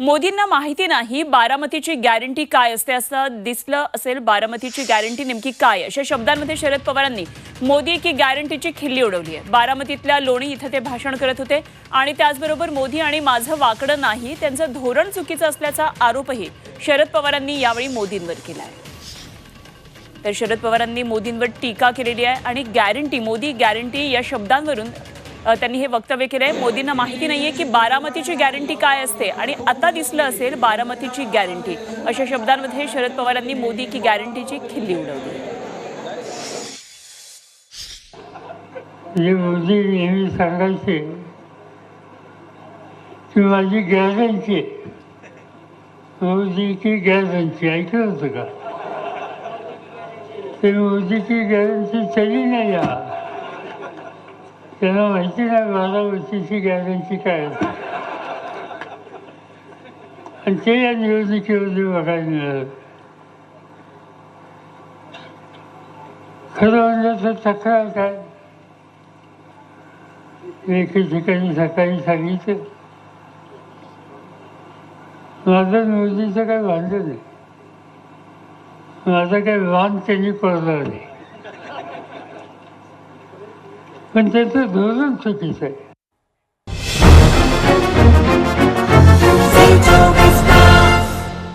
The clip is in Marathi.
मोदींना माहिती नाही बारामतीची गॅरंटी काय असते असं दिसलं असेल बारामतीची गॅरंटी नेमकी काय? अशा शब्दांमध्ये शरद पवारांनी मोदी की गॅरंटीची खिल्ली उडवली आहे. बारामतीतल्या लोणी इथं ते भाषण करत होते आणि त्याचबरोबर मोदी आणि माझं वाकडं नाही त्यांचं धोरण चुकीचं असल्याचा आरोपही शरद पवारांनी यावेळी मोदींवर केला आहे. तर शरद पवारांनी मोदींवर टीका केलेली आहे आणि गॅरंटी मोदी गॅरंटी या शब्दांवरून त्यांनी हे वक्तव्य केलंय. मोदींना माहिती नाही आहे की बारामतीची गॅरंटी काय असते आणि आता दिसलं असेल बारामतीची गॅरंटी अशा शब्दांमध्ये शरद पवारांनी मोदी की गॅरंटीची खिल्ली उडवली. मोदी नेहमी सांगायचे की माझी गॅरंटी मोदीची गॅरंटी ऐकलं होतं का? ते मोदीची गॅरंटी चली नाही या त्यांना माहिती नाही माझा वर्षीची गॅरंटी काय? आणि ते या निवडणुकीमध्ये बघायला मिळालं. खरं म्हणलं तर तक्रार काय? एके ठिकाणी सकाळी सांगितलं. माझं निवडीचं काही भांडण नाही माझं काही वाण त्यांनी पडलं नाही पण त्यांचं धोरण चुकीचं आहे.